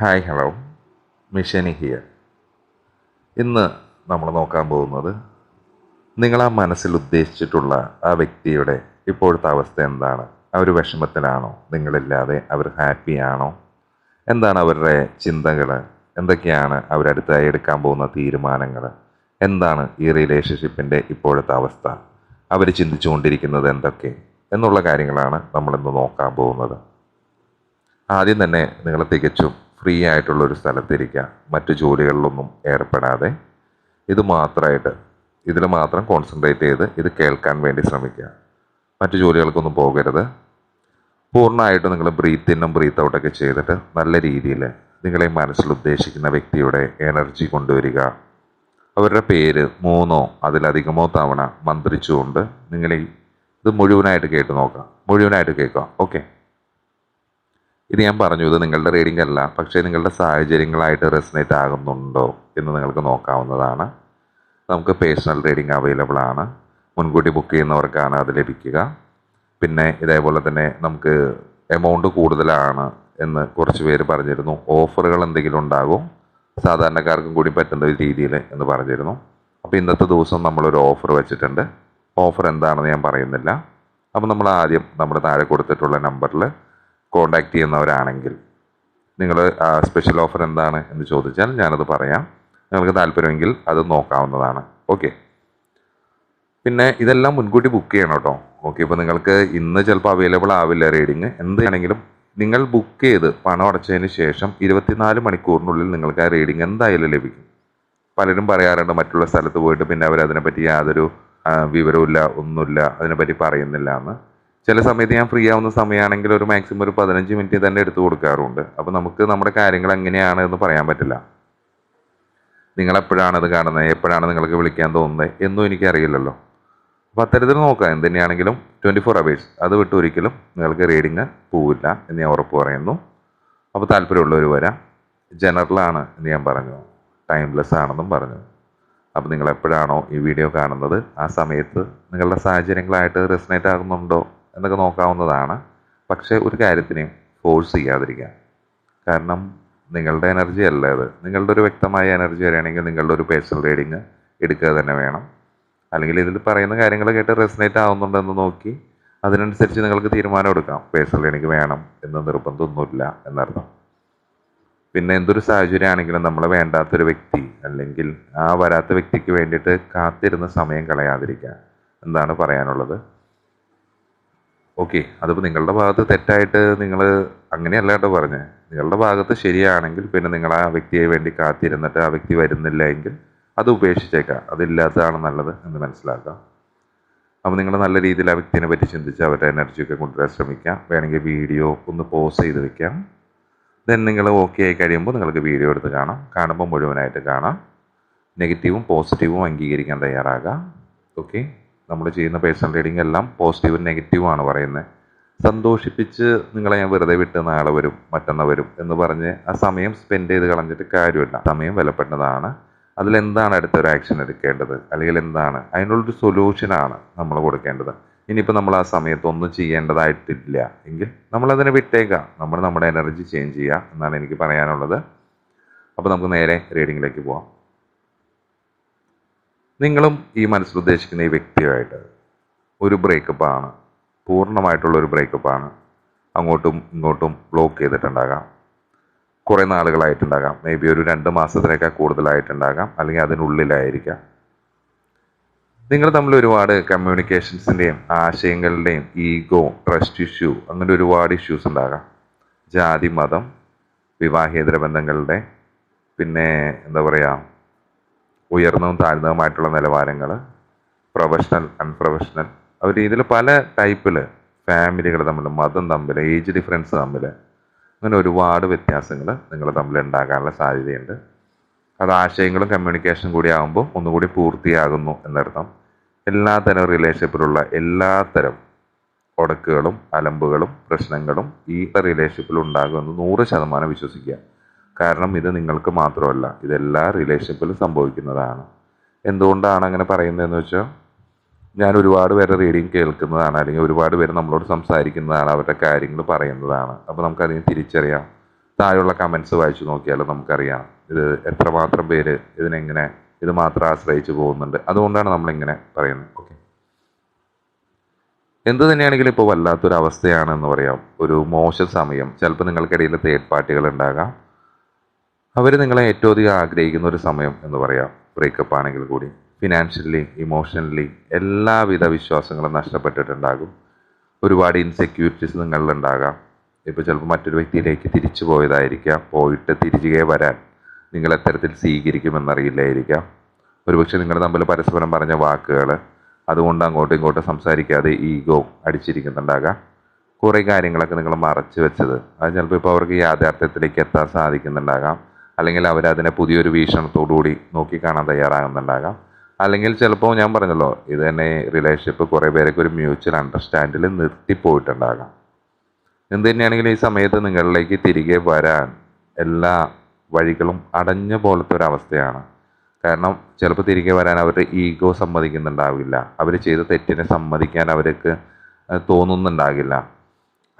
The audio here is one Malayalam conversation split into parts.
Hi hello. മിഷനി ഹിയർ ഇന്ന് നമ്മൾ നോക്കാൻ പോകുന്നത് നിങ്ങൾ ആ മനസ്സിൽ ഉദ്ദേശിച്ചിട്ടുള്ള ആ വ്യക്തിയുടെ ഇപ്പോഴത്തെ അവസ്ഥ എന്താണ്? അവർ വിഷമത്തിലാണോ? നിങ്ങളില്ലാതെ അവർ ഹാപ്പിയാണോ എന്താണ് അവരുടെ ചിന്തകൾ? എന്തൊക്കെയാണ് അവരടുത്തായി എടുക്കാൻ പോകുന്ന തീരുമാനങ്ങൾ? എന്താണ് ഈ റിലേഷൻഷിപ്പിന്റെ ഇപ്പോഴത്തെ അവസ്ഥ? അവർ ചിന്തിച്ചുകൊണ്ടിരിക്കുന്നത് എന്തൊക്കെ? എന്നുള്ള കാര്യങ്ങളാണ് നമ്മളിന്ന് നോക്കാൻ പോകുന്നത്. ആദ്യം തന്നെ നിങ്ങൾ തികച്ചും ഫ്രീ ആയിട്ടുള്ള ഒരു സ്ഥലത്തിരിക്കുക. മറ്റു ജോലികളിലൊന്നും ഏർപ്പെടാതെ. ഇത് മാത്രമായിട്ട് ഇതിൽ മാത്രം കോൺസെൻട്രേറ്റ് ചെയ്ത് ഇത് കേൾക്കാൻ വേണ്ടി ശ്രമിക്കുക. മറ്റു ജോലികൾക്കൊന്നും പോകരുത്. പൂർണമായിട്ട് നിങ്ങൾ ബ്രീത്ത് ഇന്നും ബ്രീത്ത് ഔട്ടൊക്കെ ചെയ്തിട്ട് നല്ല രീതിയിൽ നിങ്ങളെ മനസ്സിൽ ഉദ്ദേശിക്കുന്ന വ്യക്തിയുടെ എനർജി കൊണ്ടുവരിക. അവരുടെ പേര് മൂന്നോ അതിലധികമോ തവണ മന്ത്രിച്ചുകൊണ്ട് നിങ്ങൾ ഇത് മുഴുവനായിട്ട് കേട്ട് നോക്കാം മുഴുവനായിട്ട് കേൾക്കുക. ഓക്കെ ഇത് ഞാൻ പറഞ്ഞു ഇത് നിങ്ങളുടെ റീഡിംഗ് അല്ല പക്ഷേ നിങ്ങളുടെ സാഹചര്യങ്ങളായിട്ട് റെസിനേറ്റ് ആകുന്നുണ്ടോ എന്ന് നിങ്ങൾക്ക് നോക്കാവുന്നതാണ്. നമുക്ക് പേഴ്സണൽ റീഡിംഗ് അവൈലബിൾ ആണ്. മുൻകൂട്ടി ബുക്ക് ചെയ്യുന്നവർക്കാണ് അത് ലഭിക്കുക. പിന്നെ ഇതേപോലെ തന്നെ നമുക്ക് എമൗണ്ട് കൂടുതലാണ് എന്ന് കുറച്ച് പേര് പറഞ്ഞിരുന്നു. ഓഫറുകൾ എന്തെങ്കിലും ഉണ്ടാകും. സാധാരണക്കാർക്കും കൂടി പറ്റുന്ന ഒരു രീതിയിൽ എന്ന് പറഞ്ഞിരുന്നു. അപ്പോൾ ഇന്നത്തെ ദിവസം നമ്മളൊരു ഓഫർ വെച്ചിട്ടുണ്ട്. ഓഫർ എന്താണെന്ന് ഞാൻ പറയുന്നില്ല. അപ്പോൾ നമ്മൾ ആദ്യം നമ്മുടെ താഴെ കൊടുത്തിട്ടുള്ള നമ്പറിൽ കോണ്ടാക്ട് ചെയ്യുന്നവരാണെങ്കിൽ നിങ്ങൾ സ്പെഷ്യൽ ഓഫർ എന്താണ് എന്ന് ചോദിച്ചാൽ ഞാനത് പറയാം. നിങ്ങൾക്ക് താല്പര്യമെങ്കിൽ അത് നോക്കാവുന്നതാണ്. ഓക്കെ പിന്നെ ഇതെല്ലാം മുൻകൂട്ടി ബുക്ക് ചെയ്യണം കേട്ടോ. ഓക്കെ ഇപ്പോൾ നിങ്ങൾക്ക് ഇന്ന് ചിലപ്പോൾ അവൈലബിൾ ആവില്ല റീഡിങ് എന്താണെങ്കിലും നിങ്ങൾ ബുക്ക് ചെയ്ത് പണം അടച്ചതിന് ശേഷം ഇരുപത്തിനാല് മണിക്കൂറിനുള്ളിൽ നിങ്ങൾക്ക് ആ റീഡിങ് എന്തായാലും ലഭിക്കും. പലരും പറയാറുണ്ട് മറ്റുള്ള സ്ഥലത്ത് പോയിട്ട് പിന്നെ അവർ അതിനെപ്പറ്റി യാതൊരു വിവരമില്ല ഒന്നുമില്ല അതിനെപ്പറ്റി പറയുന്നില്ല എന്ന്. ചില സമയത്ത് ഞാൻ ഫ്രീ ആവുന്ന സമയമാണെങ്കിൽ ഒരു മാക്സിമം ഒരു പതിനഞ്ച് മിനിറ്റ് തന്നെ എടുത്തു കൊടുക്കാറുണ്ട്. അപ്പോൾ നമുക്ക് നമ്മുടെ കാര്യങ്ങൾ എങ്ങനെയാണ് എന്ന് പറയാൻ പറ്റില്ല. നിങ്ങൾ എപ്പോഴാണ് അത് കാണുന്നത്? എപ്പോഴാണ് നിങ്ങൾക്ക് വിളിക്കാൻ തോന്നുന്നത്? എന്നും എനിക്കറിയില്ലല്ലോ. അപ്പോൾ അത്തരത്തിൽ നോക്കാം എന്ത് തന്നെയാണെങ്കിലും ട്വന്റി ഫോർ അവേഴ്സ് അത് വിട്ട് ഒരിക്കലും നിങ്ങൾക്ക് റീഡിങ് പോവില്ല എന്ന് ഞാൻ ഉറപ്പ് പറയുന്നു. അപ്പോൾ താല്പര്യമുള്ളവർ വരാം. ജനറലാണ് എന്ന് ഞാൻ പറഞ്ഞു. ടൈംലെസ് ആണെന്നും പറഞ്ഞു. അപ്പോൾ നിങ്ങൾ എപ്പോഴാണോ ഈ വീഡിയോ കാണുന്നത്? ആ സമയത്ത് നിങ്ങളുടെ സാഹചര്യങ്ങളായിട്ട് റെസിനേറ്റ് ആകുന്നുണ്ടോ? എന്നൊക്കെ നോക്കാവുന്നതാണ്. പക്ഷേ ഒരു കാര്യത്തിനെയും ഫോഴ്സ് ചെയ്യാതിരിക്കുക കാരണം നിങ്ങളുടെ എനർജി അല്ല അത്. നിങ്ങളുടെ ഒരു വ്യക്തമായ എനർജി വരികയാണെങ്കിൽ നിങ്ങളുടെ ഒരു പേഴ്സണൽ റീഡിങ് എടുക്കുക തന്നെ വേണം. അല്ലെങ്കിൽ ഇതിൽ പറയുന്ന കാര്യങ്ങൾ കേട്ട് റെസിനേറ്റ് ആവുന്നുണ്ടെന്ന് നോക്കി അതിനനുസരിച്ച് നിങ്ങൾക്ക് തീരുമാനം എടുക്കാം. പേഴ്സണൽ റീഡിങ് വേണം എന്ന് നിർബന്ധമൊന്നുമില്ല എന്നർത്ഥം. പിന്നെ എന്തൊരു സാഹചര്യമാണെങ്കിലും നമ്മളെ വേണ്ടാത്തൊരു വ്യക്തി അല്ലെങ്കിൽ ആ വരാത്ത വ്യക്തിക്ക് വേണ്ടിയിട്ട് കാത്തിരുന്ന സമയം കളയാതിരിക്കുക. എന്താണ് പറയാനുള്ളത്? ഓക്കെ അതിപ്പോൾ നിങ്ങളുടെ ഭാഗത്ത് തെറ്റായിട്ട് നിങ്ങൾ അങ്ങനെയല്ല കേട്ടോ പറഞ്ഞത് നിങ്ങളുടെ ഭാഗത്ത് ശരിയാണെങ്കിൽ പിന്നെ നിങ്ങൾ ആ വ്യക്തിയെ വേണ്ടി കാത്തിരുന്നിട്ട് ആ വ്യക്തി വരുന്നില്ല എങ്കിൽ അത് ഉപേക്ഷിച്ചേക്കാം. അതില്ലാത്തതാണ് നല്ലത് എന്ന് മനസ്സിലാക്കാം. അപ്പോൾ നിങ്ങൾ നല്ല രീതിയിൽ ആ വ്യക്തിനെ പറ്റി ചിന്തിച്ച് അവരുടെ എനർജിയൊക്കെ കൊണ്ടുവരാൻ ശ്രമിക്കാം. വേണമെങ്കിൽ വീഡിയോ ഒന്ന് പോസ് ചെയ്ത് വെക്കാം. ദെൻ നിങ്ങൾ ഓക്കെ ആയി കഴിയുമ്പോൾ നിങ്ങൾക്ക് വീഡിയോ എടുത്ത് കാണാം. കാണുമ്പോൾ മുഴുവനായിട്ട് കാണാം. നെഗറ്റീവും പോസിറ്റീവും അംഗീകരിക്കാൻ തയ്യാറാകാം. ഓക്കെ നമ്മൾ ചെയ്യുന്ന പേഴ്സണൽ റീഡിംഗ് എല്ലാം പോസിറ്റീവും നെഗറ്റീവും ആണ് പറയുന്നത് സന്തോഷിപ്പിച്ച് നിങ്ങളെ ഞാൻ വെറുതെ വിട്ട് നാളെ വരും മറ്റന്നാ വരും എന്ന് പറഞ്ഞ് ആ സമയം സ്പെൻഡ് ചെയ്ത് കളഞ്ഞിട്ട് കാര്യമില്ല. സമയം വിലപ്പെട്ടതാണ്. അതിലെന്താണ് അടുത്തൊരു ആക്ഷൻ എടുക്കേണ്ടത്? അല്ലെങ്കിൽ എന്താണ്? അതിനുള്ളൊരു സൊല്യൂഷനാണ് നമ്മൾ കൊടുക്കേണ്ടത്. ഇനിയിപ്പോൾ നമ്മൾ ആ സമയത്ത് ഒന്നും ചെയ്യേണ്ടതായിട്ടില്ല എങ്കിൽ നമ്മളതിനെ വിട്ടേക്കാം. നമ്മൾ നമ്മുടെ എനർജി ചേഞ്ച് ചെയ്യുക എന്നാണ് എനിക്ക് പറയാനുള്ളത്. അപ്പോൾ നമുക്ക് നേരെ റീഡിങ്ങിലേക്ക് പോവാം. നിങ്ങളും ഈ മനസ്സിൽ ഉദ്ദേശിക്കുന്ന ഈ വ്യക്തിയുമായിട്ട് ഒരു ബ്രേക്കപ്പാണ് പൂർണമായിട്ടുള്ള ഒരു ബ്രേക്കപ്പാണ് അങ്ങോട്ടും ഇങ്ങോട്ടും ബ്ലോക്ക് ചെയ്തിട്ടുണ്ടാകാം. കുറേ നാളുകളായിട്ടുണ്ടാകാം. മേ ബി ഒരു രണ്ട് മാസത്തിനേക്കാൾ കൂടുതലായിട്ടുണ്ടാകാം. അല്ലെങ്കിൽ അതിനുള്ളിലായിരിക്കാം. നിങ്ങൾ തമ്മിൽ ഒരുപാട് കമ്മ്യൂണിക്കേഷൻസിന്റെയും ആശയങ്ങളുടെയും ഈഗോ ട്രസ്റ്റ് ഇഷ്യൂ അങ്ങനെ ഒരുപാട് ഇഷ്യൂസ് ഉണ്ടാകാം. ജാതി മതം വിവാഹേതര ബന്ധങ്ങളുടെ പിന്നെ എന്താ പറയുക ഉയർന്നതും താഴ്ന്നതുമായിട്ടുള്ള നിലവാരങ്ങൾ പ്രൊഫഷണൽ അൺപ്രൊഫഷണൽ അവർ ഇതിൽ പല ടൈപ്പിൽ ഫാമിലികൾ തമ്മിൽ മതം തമ്മിൽ ഏജ് ഡിഫറൻസ് തമ്മിൽ അങ്ങനെ ഒരുപാട് വ്യത്യാസങ്ങൾ നിങ്ങൾ തമ്മിൽ ഉണ്ടാകാനുള്ള സാധ്യതയുണ്ട്. അത് ആശയങ്ങളും കമ്മ്യൂണിക്കേഷനും കൂടി ആകുമ്പോൾ ഒന്നുകൂടി പൂർത്തിയാകുന്നു എന്നർത്ഥം. എല്ലാ എല്ലാത്തരം റിലേഷൻഷിപ്പിലുള്ള എല്ലാത്തരം ഒടക്കുകളും അലമ്പുകളും പ്രശ്നങ്ങളും ഈ റിലേഷൻഷിപ്പിൽ ഉണ്ടാകുമെന്ന് നൂറ് ശതമാനം വിശ്വസിക്കുക. കാരണം ഇത് നിങ്ങൾക്ക് മാത്രമല്ല ഇതെല്ലാ റിലേഷൻഷിപ്പിലും സംഭവിക്കുന്നതാണ്. എന്തുകൊണ്ടാണ് അങ്ങനെ പറയുന്നതെന്ന് വെച്ചാൽ ഞാൻ ഒരുപാട് പേരെ റീഡിങ് കേൾക്കുന്നതാണ് അല്ലെങ്കിൽ ഒരുപാട് പേര് നമ്മളോട് സംസാരിക്കുന്നതാണ് അവരുടെ കാര്യങ്ങൾ പറയുന്നതാണ്. അപ്പോൾ നമുക്കതിനെ തിരിച്ചറിയാം. താഴെയുള്ള കമൻസ് വായിച്ചു നോക്കിയാൽ നമുക്കറിയാം ഇത് എത്രമാത്രം പേര് ഇതിനെങ്ങനെ ഇത് മാത്രം ആശ്രയിച്ച് പോകുന്നുണ്ട്. അതുകൊണ്ടാണ് നമ്മളിങ്ങനെ പറയുന്നത്. ഓക്കെ എന്ത് തന്നെയാണെങ്കിലും ഇപ്പോൾ വല്ലാത്തൊരു അവസ്ഥയാണെന്ന് പറയാം. ഒരു മോശ സമയം. ചിലപ്പോൾ നിങ്ങൾക്കിടയിൽ തേർഡ് പാർട്ടികൾ ഉണ്ടാകാം. അവർ നിങ്ങളെ ഏറ്റവും അധികം ആഗ്രഹിക്കുന്ന ഒരു സമയം എന്ന് പറയാം. ബ്രേക്കപ്പ് ആണെങ്കിൽ കൂടി ഫിനാൻഷ്യലി ഇമോഷണലി എല്ലാവിധ വിശ്വാസങ്ങളും നഷ്ടപ്പെട്ടിട്ടുണ്ടാകും. ഒരുപാട് ഇൻസെക്യൂരിറ്റീസ് നിങ്ങളിലുണ്ടാകാം. ഇപ്പോൾ ചിലപ്പോൾ മറ്റൊരു വ്യക്തിയിലേക്ക് തിരിച്ചു പോയതായിരിക്കാം. പോയിട്ട് തിരികെ വരാൻ നിങ്ങൾ എത്തരത്തിൽ സ്വീകരിക്കുമെന്നറിയില്ലായിരിക്കാം. ഒരുപക്ഷെ നിങ്ങൾ തമ്മിൽ പരസ്പരം പറഞ്ഞ വാക്കുകൾ അതുകൊണ്ട് അങ്ങോട്ടും ഇങ്ങോട്ടും സംസാരിക്കാതെ ഈഗോ അടിച്ചിരിക്കുന്നുണ്ടാകാം. കുറേ കാര്യങ്ങളൊക്കെ നിങ്ങൾ മറച്ചു വെച്ചത്. അത് ചിലപ്പോൾ ഇപ്പോൾ അവർക്ക് യാഥാർത്ഥ്യത്തിലേക്ക് എത്താൻ സാധിക്കുന്നുണ്ടാകാം. അല്ലെങ്കിൽ അവരതിനെ പുതിയൊരു വീക്ഷണത്തോടുകൂടി നോക്കിക്കാണാൻ തയ്യാറാകുന്നുണ്ടാകാം. അല്ലെങ്കിൽ ചിലപ്പോൾ ഞാൻ പറഞ്ഞല്ലോ ഇത് തന്നെ റിലേഷൻഷിപ്പ് കുറേ പേരൊക്കെ ഒരു മ്യൂച്വൽ അണ്ടർസ്റ്റാൻഡിൽ നിർത്തിപ്പോയിട്ടുണ്ടാകാം എന്ത് തന്നെയാണെങ്കിലും ഈ സമയത്ത് നിങ്ങളിലേക്ക് തിരികെ വരാൻ എല്ലാ വഴികളും അടഞ്ഞ പോലത്തെ ഒരു അവസ്ഥയാണ്. കാരണം ചിലപ്പോൾ തിരികെ വരാൻ അവരുടെ ഈഗോ സമ്മതിക്കുന്നുണ്ടാവില്ല. അവർ ചെയ്ത തെറ്റിനെ സമ്മതിക്കാൻ അവർക്ക് തോന്നുന്നുണ്ടാകില്ല.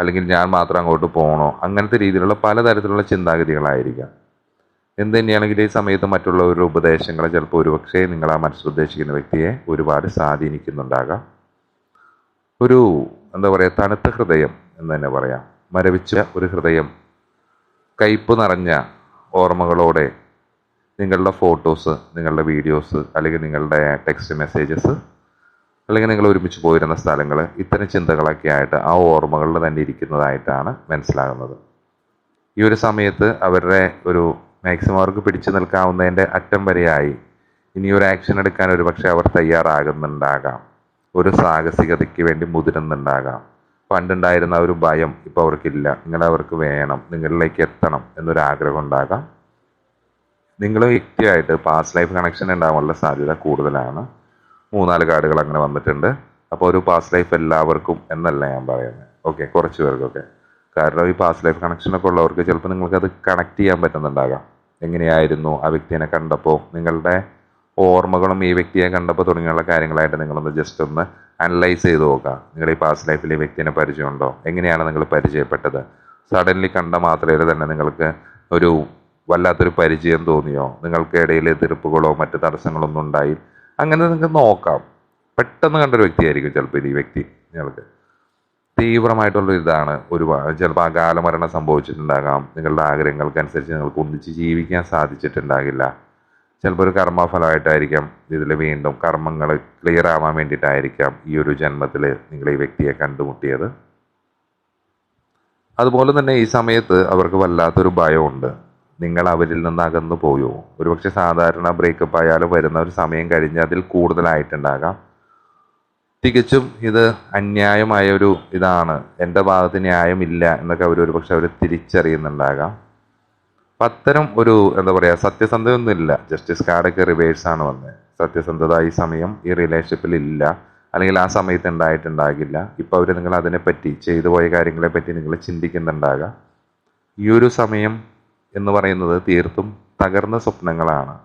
അല്ലെങ്കിൽ ഞാൻ മാത്രം അങ്ങോട്ട് പോകണോ അങ്ങനത്തെ രീതിയിലുള്ള പലതരത്തിലുള്ള ചിന്താഗതികളായിരിക്കാം. എന്ത് ഈ സമയത്ത് മറ്റുള്ളവരുടെ ഉപദേശങ്ങൾ ചിലപ്പോൾ ഒരുപക്ഷെ നിങ്ങൾ ആ മനസ്സുദ്ദേശിക്കുന്ന വ്യക്തിയെ ഒരുപാട് സ്വാധീനിക്കുന്നുണ്ടാകാം. ഒരു എന്താ പറയുക തണുത്ത ഹൃദയം എന്ന് തന്നെ പറയാം. മരവിച്ച ഒരു ഹൃദയം കയ്പ് നിറഞ്ഞ ഓർമ്മകളോടെ നിങ്ങളുടെ ഫോട്ടോസ് നിങ്ങളുടെ വീഡിയോസ് അല്ലെങ്കിൽ നിങ്ങളുടെ ടെക്സ്റ്റ് മെസ്സേജസ് അല്ലെങ്കിൽ നിങ്ങൾ ഒരുമിച്ച് പോയിരുന്ന സ്ഥലങ്ങൾ ഇത്തരം ചിന്തകളൊക്കെ ആയിട്ട് ആ ഓർമ്മകളിൽ തന്നെ ഇരിക്കുന്നതായിട്ടാണ് മനസ്സിലാകുന്നത്. ഈ ഒരു സമയത്ത് അവരുടെ ഒരു മാക്സിമം അവർക്ക് പിടിച്ചു നിൽക്കാവുന്നതിന്റെ അറ്റം വരെയായി. ഇനി ഒരു ആക്ഷൻ എടുക്കാൻ ഒരു പക്ഷേ അവർ തയ്യാറാകുന്നുണ്ടാകാം. ഒരു സാഹസികതയ്ക്ക് വേണ്ടി മുതിരുന്നുണ്ടാകാം. പണ്ടുണ്ടായിരുന്ന ഒരു ഭയം ഇപ്പോൾ അവർക്കില്ല. നിങ്ങൾ അവർക്ക് വേണം. നിങ്ങളിലേക്ക് എത്തണം എന്നൊരു ആഗ്രഹം ഉണ്ടാകാം. നിങ്ങൾ വ്യക്തിയായിട്ട് പാസ്റ്റ് ലൈഫ് കണക്ഷൻ ഉണ്ടാകാനുള്ള സാധ്യത കൂടുതലാണ്. മൂന്നാൽ കാർഡുകൾ അങ്ങനെ വന്നിട്ടുണ്ട്. അപ്പോൾ ഒരു പാസ്റ്റ് ലൈഫ് എല്ലാവർക്കും എന്നല്ല ഞാൻ പറയുന്നത് ഓക്കെ കുറച്ച് പേർക്കൊക്കെ. കാരണം ഈ പാസ്റ്റ് ലൈഫ് കണക്ഷനൊക്കെ ഉള്ളവർക്ക് ചിലപ്പോൾ നിങ്ങൾക്കത് കണക്ട് ചെയ്യാൻ പറ്റുന്നുണ്ടാകാം. എങ്ങനെയായിരുന്നു ആ വ്യക്തിനെ കണ്ടപ്പോൾ നിങ്ങളുടെ ഓർമ്മകളും ഈ വ്യക്തിയെ കണ്ടപ്പോൾ തുടങ്ങിയുള്ള കാര്യങ്ങളായിട്ട് നിങ്ങളൊന്ന് ജസ്റ്റ് ഒന്ന് അനലൈസ് ചെയ്ത് നോക്കുക. നിങ്ങളുടെ ഈ പാസ്റ്റ് ലൈഫിൽ ഈ വ്യക്തിനെ പരിചയമുണ്ടോ? എങ്ങനെയാണ് നിങ്ങൾ പരിചയപ്പെട്ടത്? സഡൻലി കണ്ട മാത്രമേ തന്നെ നിങ്ങൾക്ക് ഒരു വല്ലാത്തൊരു പരിചയം തോന്നിയോ? നിങ്ങൾക്ക് ഇടയിൽ എതിർപ്പുകളോ മറ്റ് തടസ്സങ്ങളൊന്നും ഉണ്ടായി? അങ്ങനെ നിങ്ങൾക്ക് നോക്കാം. പെട്ടെന്ന് കണ്ടൊരു വ്യക്തിയായിരിക്കും ചിലപ്പോൾ ഈ വ്യക്തി. നിങ്ങൾക്ക് തീവ്രമായിട്ടുള്ള ഇതാണ്. ഒരുപാട് ചിലപ്പോൾ അകാല മരണം സംഭവിച്ചിട്ടുണ്ടാകാം. നിങ്ങളുടെ ആഗ്രഹങ്ങൾക്കനുസരിച്ച് നിങ്ങൾക്ക് ഒന്നിച്ച് ജീവിക്കാൻ സാധിച്ചിട്ടുണ്ടാകില്ല. ചിലപ്പോൾ ഒരു കർമ്മഫലമായിട്ടായിരിക്കാം ഇതിൽ വീണ്ടും കർമ്മങ്ങൾ ക്ലിയർ ആവാൻ വേണ്ടിയിട്ടായിരിക്കാം ഈ ഒരു ജന്മത്തിൽ നിങ്ങൾ ഈ വ്യക്തിയെ കണ്ടുമുട്ടിയത്. അതുപോലെ തന്നെ ഈ സമയത്ത് അവർക്ക് വല്ലാത്തൊരു ഭയമുണ്ട്. നിങ്ങൾ അവരിൽ നിന്ന് അകന്നു പോയോ? ഒരുപക്ഷെ സാധാരണ ബ്രേക്കപ്പ് ആയാലും വരുന്ന ഒരു സമയം കഴിഞ്ഞ് അതിൽ കൂടുതലായിട്ടുണ്ടാകാം. തികച്ചും ഇത് അന്യായമായ ഒരു ഇതാണ്. എന്റെ ഭാഗത്ത് ന്യായമില്ല എന്നൊക്കെ അവർ ഒരു പക്ഷെ അവർ തിരിച്ചറിയുന്നുണ്ടാകാം. അപ്പം അത്തരം ഒരു എന്താ പറയുക സത്യസന്ധതയൊന്നുമില്ല. ജസ്റ്റിസ് കാർഡൊക്കെ റിവേഴ്സാണ് വന്നത് സത്യസന്ധത ഈ സമയം ഈ റിലേഷൻഷിപ്പിൽ ഇല്ല. അല്ലെങ്കിൽ ആ സമയത്ത് ഉണ്ടായിട്ടുണ്ടാകില്ല. ഇപ്പോൾ അവർ നിങ്ങൾ അതിനെപ്പറ്റി ചെയ്തു പോയ കാര്യങ്ങളെപ്പറ്റി നിങ്ങൾ ചിന്തിക്കുന്നുണ്ടാകാം. ഈ ഒരു സമയം എന്ന് പറയുന്നത് തീർത്തും തകർന്ന സ്വപ്നങ്ങളാണ്.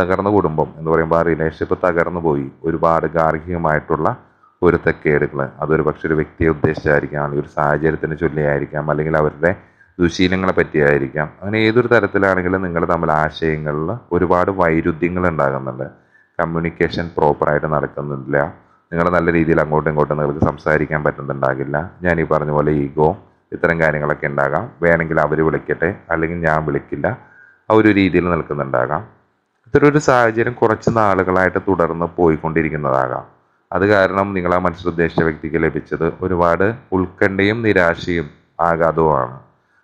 തകർന്ന കുടുംബം എന്ന് പറയുമ്പോൾ ആ റിലേഷൻഷിപ്പ് തകർന്നു പോയി. ഒരുപാട് ഗാർഹികമായിട്ടുള്ള പൊരുത്തക്കേടുകൾ അതൊരു പക്ഷെ ഒരു വ്യക്തിയെ ഉദ്ദേശിച്ചായിരിക്കാം അല്ലെങ്കിൽ ഒരു സാഹചര്യത്തിന് ചൊല്ലിയായിരിക്കാം അല്ലെങ്കിൽ അവരുടെ ദുശീലങ്ങളെ പറ്റിയായിരിക്കാം. അങ്ങനെ ഏതൊരു തരത്തിലാണെങ്കിലും നിങ്ങൾ തമ്മിൽ ആശയങ്ങളിൽ ഒരുപാട് വൈരുദ്ധ്യങ്ങൾ ഉണ്ടാകുന്നുണ്ട്. കമ്മ്യൂണിക്കേഷൻ പ്രോപ്പറായിട്ട് നടക്കുന്നില്ല. നിങ്ങൾ നല്ല രീതിയിൽ അങ്ങോട്ടും ഇങ്ങോട്ടും നിങ്ങൾക്ക് സംസാരിക്കാൻ പറ്റുന്നുണ്ടാകില്ല. ഞാൻ ഈ പറഞ്ഞ പോലെ ഈഗോ ഇത്തരം കാര്യങ്ങളൊക്കെ ഉണ്ടാകാം. വേണമെങ്കിൽ അവർ വിളിക്കട്ടെ അല്ലെങ്കിൽ ഞാൻ വിളിക്കില്ല. ആ ഒരു രീതിയിൽ നിൽക്കുന്നുണ്ടാകാം. ഇത്തരം ഒരു സാഹചര്യം കുറച്ച് നാളുകളായിട്ട് തുടർന്ന് പോയിക്കൊണ്ടിരിക്കുന്നതാകാം. അത് കാരണം നിങ്ങൾ ആ മനസ്സിലുദ്ദേശിച്ച വ്യക്തിക്ക് ലഭിച്ചത് ഒരുപാട് ഉത്കണ്ഠയും നിരാശയും ആഘാതവുമാണ്.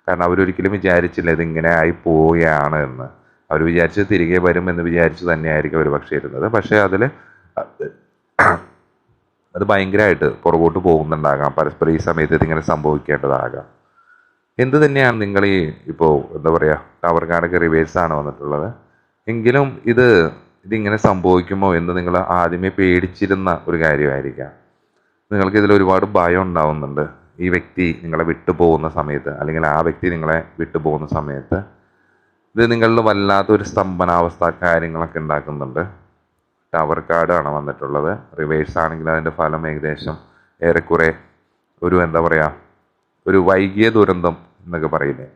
കാരണം അവരൊരിക്കലും വിചാരിച്ചില്ല ഇതിങ്ങനെ ആയി പോവുകയാണ് എന്ന്. അവർ വിചാരിച്ച് തിരികെ വരും എന്ന് വിചാരിച്ച് തന്നെയായിരിക്കും അവർ പക്ഷേ ഇരുന്നത്. പക്ഷേ അതിൽ അത് ഭയങ്കരമായിട്ട് പുറകോട്ട് പോകുന്നുണ്ടാകാം. പരസ്പരം ഈ സമയത്ത് ഇതിങ്ങനെ സംഭവിക്കേണ്ടതാകാം. എന്ത് തന്നെയാണ് നിങ്ങൾ ഈ ഇപ്പോൾ എന്താ പറയുക ടവർ കാർഡൊക്കെ റിവേഴ്സാണ് വന്നിട്ടുള്ളത്. എങ്കിലും ഇത് ഇതിങ്ങനെ സംഭവിക്കുമോ എന്ന് നിങ്ങൾ ആദ്യമേ പേടിച്ചിരുന്ന ഒരു കാര്യമായിരിക്കാം. നിങ്ങൾക്ക് ഇതിൽ ഒരുപാട് ഭയം ഉണ്ടാവുന്നുണ്ട്. ഈ വ്യക്തി നിങ്ങളെ വിട്ടുപോകുന്ന സമയത്ത് അല്ലെങ്കിൽ ആ വ്യക്തി നിങ്ങളെ വിട്ടുപോകുന്ന സമയത്ത് ഇത് നിങ്ങളിൽ വല്ലാത്തൊരു സ്തംഭനാവസ്ഥ കാര്യങ്ങളൊക്കെ ഉണ്ടാക്കുന്നുണ്ട്. ടവർ കാർഡാണ് വന്നിട്ടുള്ളത്. റിവേഴ്സ് ആണെങ്കിൽ അതിന്റെ ഫലം ഏകദേശം ഏറെക്കുറെ ഒരു എന്താ പറയുക ഒരു വൈകിയ ദുരന്തം എന്നൊക്കെ പറയില്ലേ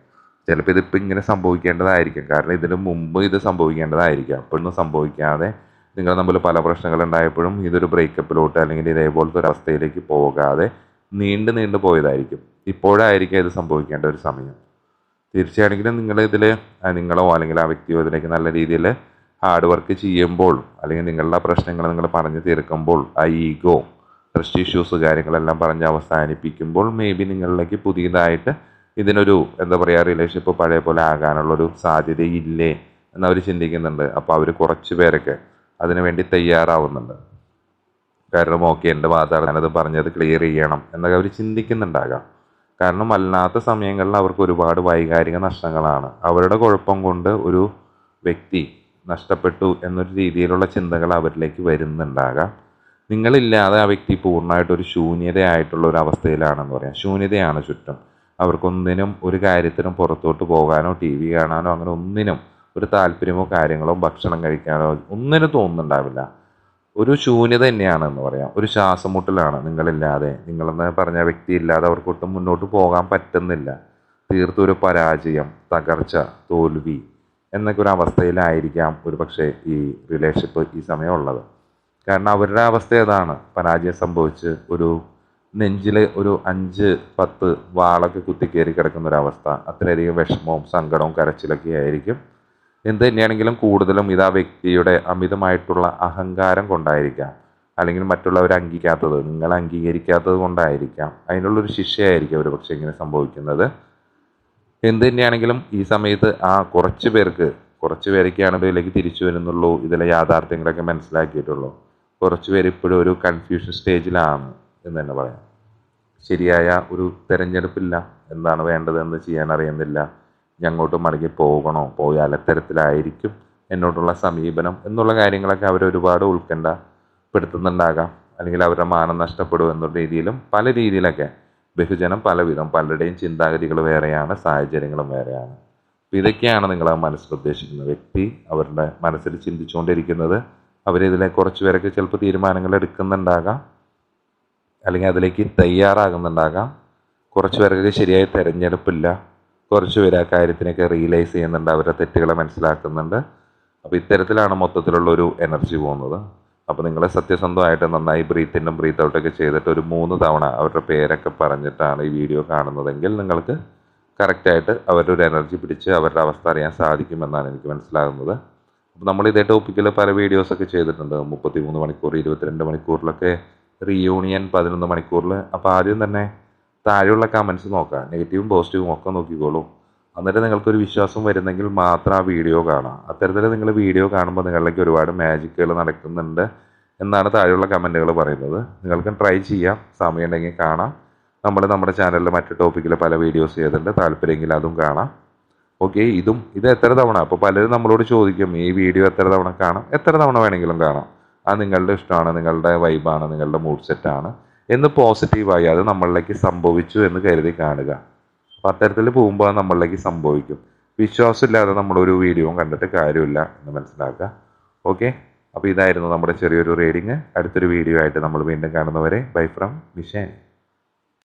ചിലപ്പോൾ ഇതിപ്പോൾ ഇങ്ങനെ സംഭവിക്കേണ്ടതായിരിക്കും. കാരണം ഇതിന് മുമ്പ് ഇത് സംഭവിക്കേണ്ടതായിരിക്കാം. അപ്പോഴൊന്നും സംഭവിക്കാതെ നിങ്ങൾ തമ്മിൽ പല പ്രശ്നങ്ങൾ ഉണ്ടായപ്പോഴും ഇതൊരു ബ്രേക്കപ്പിലോട്ട് അല്ലെങ്കിൽ ഇതേപോലത്തെ ഒരു അവസ്ഥയിലേക്ക് പോകാതെ നീണ്ടു നീണ്ടു പോയതായിരിക്കും. ഇപ്പോഴായിരിക്കും ഇത് സംഭവിക്കേണ്ട ഒരു സമയം. തീർച്ചയാണെങ്കിലും നിങ്ങൾ ഇതിൽ നിങ്ങളോ അല്ലെങ്കിൽ ആ വ്യക്തിയോ ഇതിലേക്ക് നല്ല രീതിയിൽ ഹാർഡ് വർക്ക് ചെയ്യുമ്പോൾ അല്ലെങ്കിൽ നിങ്ങളുടെ പ്രശ്നങ്ങൾ നിങ്ങൾ പറഞ്ഞു തീർക്കുമ്പോൾ ആ ഈഗോ ട്രസ്റ്റ് ഇഷ്യൂസ് കാര്യങ്ങളെല്ലാം പറഞ്ഞ് അവസാനിപ്പിക്കുമ്പോൾ മേ ബി നിങ്ങളിലേക്ക് പുതിയതായിട്ട് ഇതിനൊരു എന്താ പറയുക റിലേഷൻഷിപ്പ് പഴയ പോലെ ആകാനുള്ളൊരു സാധ്യത ഇല്ലേ എന്നവർ ചിന്തിക്കുന്നുണ്ട്. അപ്പോൾ അവർ കുറച്ച് പേരൊക്കെ അതിനു വേണ്ടി തയ്യാറാവുന്നുണ്ട്. കാരണം ഓക്കെ എന്റെ വാദമാണ് ഞാനത് പറഞ്ഞത് ക്ലിയർ ചെയ്യണം എന്നൊക്കെ അവർ ചിന്തിക്കുന്നുണ്ടാകാം. കാരണം അല്ലാത്ത സമയങ്ങളിൽ അവർക്ക് ഒരുപാട് വൈകാരിക നഷ്ടങ്ങളാണ്. അവരുടെ കുഴപ്പം കൊണ്ട് ഒരു വ്യക്തി നഷ്ടപ്പെട്ടു എന്നൊരു രീതിയിലുള്ള ചിന്തകൾ അവരിലേക്ക് വരുന്നുണ്ടാകാം. നിങ്ങളില്ലാതെ ആ വ്യക്തി പൂർണമായിട്ടൊരു ശൂന്യതയായിട്ടുള്ള ഒരു അവസ്ഥയിലാണെന്ന് പറയാം. ശൂന്യതയാണ് ചുറ്റും. അവർക്കൊന്നിനും ഒരു കാര്യത്തിനും പുറത്തോട്ട് പോകാനോ ടി വി കാണാനോ അങ്ങനെ ഒന്നിനും ഒരു താല്പര്യമോ കാര്യങ്ങളോ ഭക്ഷണം കഴിക്കാനോ ഒന്നിനും തോന്നുന്നുണ്ടാവില്ല. ഒരു ശൂന്യത തന്നെയാണ് എന്ന് പറയാം. ഒരു ശ്വാസം മുട്ടലാണ് നിങ്ങളില്ലാതെ. നിങ്ങളെന്ന് പറഞ്ഞ വ്യക്തി ഇല്ലാതെ അവർക്കൊട്ടും മുന്നോട്ട് പോകാൻ പറ്റുന്നില്ല. തീർത്തൊരു പരാജയം തകർച്ച തോൽവി എന്നൊക്കെ ഒരു അവസ്ഥയിലായിരിക്കാം ഒരു പക്ഷേ ഈ റിലേഷൻഷിപ്പ് ഈ സമയം ഉള്ളത്. കാരണം അവരുടെ അവസ്ഥ ഏതാണ്? പരാജയം സംഭവിച്ച് ഒരു നെഞ്ചിൽ ഒരു അഞ്ച് പത്ത് വാളൊക്കെ കുത്തിക്കേറി കിടക്കുന്ന ഒരു അവസ്ഥ അത്രയധികം വിഷമവും സങ്കടവും കരച്ചിലൊക്കെ ആയിരിക്കും. എന്ത് തന്നെയാണെങ്കിലും കൂടുതലും ഇത് ആ വ്യക്തിയുടെ അമിതമായിട്ടുള്ള അഹങ്കാരം കൊണ്ടായിരിക്കാം. അല്ലെങ്കിൽ മറ്റുള്ളവർ അംഗീകാത്തത് നിങ്ങൾ അംഗീകരിക്കാത്തത് കൊണ്ടായിരിക്കാം. അതിനുള്ളൊരു ശിക്ഷയായിരിക്കും ഒരു പക്ഷേ ഇങ്ങനെ സംഭവിക്കുന്നത്. എന്ത് തന്നെയാണെങ്കിലും ഈ സമയത്ത് ആ കുറച്ച് പേർക്ക് കുറച്ച് പേരൊക്കെയാണ് ഇതിലേക്ക് തിരിച്ചു വരുന്നുള്ളൂ. ഇതിലെ യാഥാർത്ഥ്യങ്ങളൊക്കെ മനസ്സിലാക്കിയിട്ടുള്ളൂ. കുറച്ച് പേര് ഇപ്പോഴും ഒരു കൺഫ്യൂഷൻ സ്റ്റേജിലാണ് എന്ന് തന്നെ പറയാം. ശരിയായ ഒരു തിരഞ്ഞെടുപ്പില്ല എന്താണ് വേണ്ടതെന്ന് ചെയ്യാൻ അറിയുന്നില്ല. ഞാൻ അങ്ങോട്ട് മടങ്ങി പോകണോ? പോയാൽ അത്തരത്തിലായിരിക്കും. എന്നോടുള്ള സമീപനം എന്നുള്ള കാര്യങ്ങളൊക്കെ അവർ ഒരുപാട് ഉത്കണ്ഠപ്പെടുത്തുന്നുണ്ടാകാം അല്ലെങ്കിൽ അവരുടെ മാനം നഷ്ടപ്പെടും എന്നുള്ള രീതിയിലും പല രീതിയിലൊക്കെ ബഹുജനം പലവിധം പലരുടെയും ചിന്താഗതികൾ വേറെയാണ് സാഹചര്യങ്ങളും വേറെയാണ്. അപ്പോൾ ഇതൊക്കെയാണ് നിങ്ങൾ മനസ്സിൽ ഉദ്ദേശിക്കുന്ന വ്യക്തി അവരുടെ മനസ്സിൽ ചിന്തിച്ചുകൊണ്ടിരിക്കുന്നത്. അവരിതിലെ കുറച്ച് പേരൊക്കെ ചിലപ്പോൾ തീരുമാനങ്ങൾ എടുക്കുന്നുണ്ടാകാം. അല്ലെങ്കിൽ അതിലേക്ക് തയ്യാറാകുന്നുണ്ടാകാം. കുറച്ച് പേർക്ക് ശരിയായ തിരഞ്ഞെടുപ്പില്ല. കുറച്ച് പേര് ആ കാര്യത്തിനൊക്കെ റിയലൈസ് ചെയ്യുന്നുണ്ട്. അവരുടെ തെറ്റുകളെ മനസ്സിലാക്കുന്നുണ്ട്. അപ്പോൾ ഇത്തരത്തിലാണ് മൊത്തത്തിലുള്ള ഒരു എനർജി പോകുന്നത്. അപ്പോൾ നിങ്ങൾ സത്യസന്ധമായിട്ട് നന്നായി ബ്രീത്ത് ഇന്നും ബ്രീത്ത് ഔട്ടൊക്കെ ചെയ്തിട്ട് ഒരു മൂന്ന് തവണ അവരുടെ പേരൊക്കെ പറഞ്ഞിട്ടാണ് ഈ വീഡിയോ കാണുന്നതെങ്കിൽ നിങ്ങൾക്ക് കറക്റ്റായിട്ട് അവരുടെ ഒരു എനർജി പിടിച്ച് അവരുടെ അവസ്ഥ അറിയാൻ സാധിക്കുമെന്നാണ് എനിക്ക് മനസ്സിലാകുന്നത്. അപ്പോൾ നമ്മൾ ഇതേ ടോപ്പിക്കിൽ പല വീഡിയോസൊക്കെ ചെയ്തിട്ടുണ്ട്. മുപ്പത്തി മൂന്ന് മണിക്കൂർ ഇരുപത്തിരണ്ട് മണിക്കൂറിലൊക്കെ റീയൂണിയൻ പതിനൊന്ന് മണിക്കൂറിൽ അപ്പോൾ ആദ്യം തന്നെ താഴെയുള്ള കമൻസ് നോക്കാം നെഗറ്റീവും പോസിറ്റീവും ഒക്കെ നോക്കിക്കോളൂ. അന്നേരം നിങ്ങൾക്കൊരു വിശ്വാസം വരുന്നെങ്കിൽ മാത്രം ആ വീഡിയോ കാണാം അത്തരത്തിൽ നിങ്ങൾ വീഡിയോ കാണുമ്പോൾ നിങ്ങളിലേക്ക് ഒരുപാട് മാജിക്കുകൾ നടക്കുന്നുണ്ട് എന്നാണ് താഴെയുള്ള കമന്റുകൾ പറയുന്നത്. നിങ്ങൾക്കും ട്രൈ ചെയ്യാം. സമയം ഉണ്ടെങ്കിൽ കാണാം. നമ്മൾ നമ്മുടെ ചാനലിൽ മറ്റു ടോപ്പിക്കിൽ പല വീഡിയോസ് ചെയ്തിട്ടുണ്ട്. താല്പര്യമെങ്കിൽ അതും കാണാം. ഓക്കെ ഇതും ഇത് എത്ര തവണ? അപ്പോൾ പലരും നമ്മളോട് ചോദിക്കും ഈ വീഡിയോ എത്ര തവണ കാണാം? എത്ര തവണ വേണമെങ്കിലും കാണാം? അത് നിങ്ങളുടെ ഇഷ്ടമാണ് നിങ്ങളുടെ വൈബാണ് നിങ്ങളുടെ മൂഡ് സെറ്റാണ് എന്ന് പോസിറ്റീവായി അത് നമ്മളിലേക്ക് സംഭവിച്ചു എന്ന് കരുതി കാണുക. അപ്പോൾ അത്തരത്തിൽ പോകുമ്പോൾ നമ്മളിലേക്ക് സംഭവിക്കും. വിശ്വാസമില്ലാതെ നമ്മളൊരു വീഡിയോ കണ്ടിട്ട് കാര്യമില്ല എന്ന് മനസ്സിലാക്കുക. ഓക്കെ അപ്പോൾ ഇതായിരുന്നു നമ്മുടെ ചെറിയൊരു റീഡിങ് അടുത്തൊരു വീഡിയോ ആയിട്ട് നമ്മൾ വീണ്ടും കാണുന്നവരെ ബൈ ഫ്രം മിഷൻ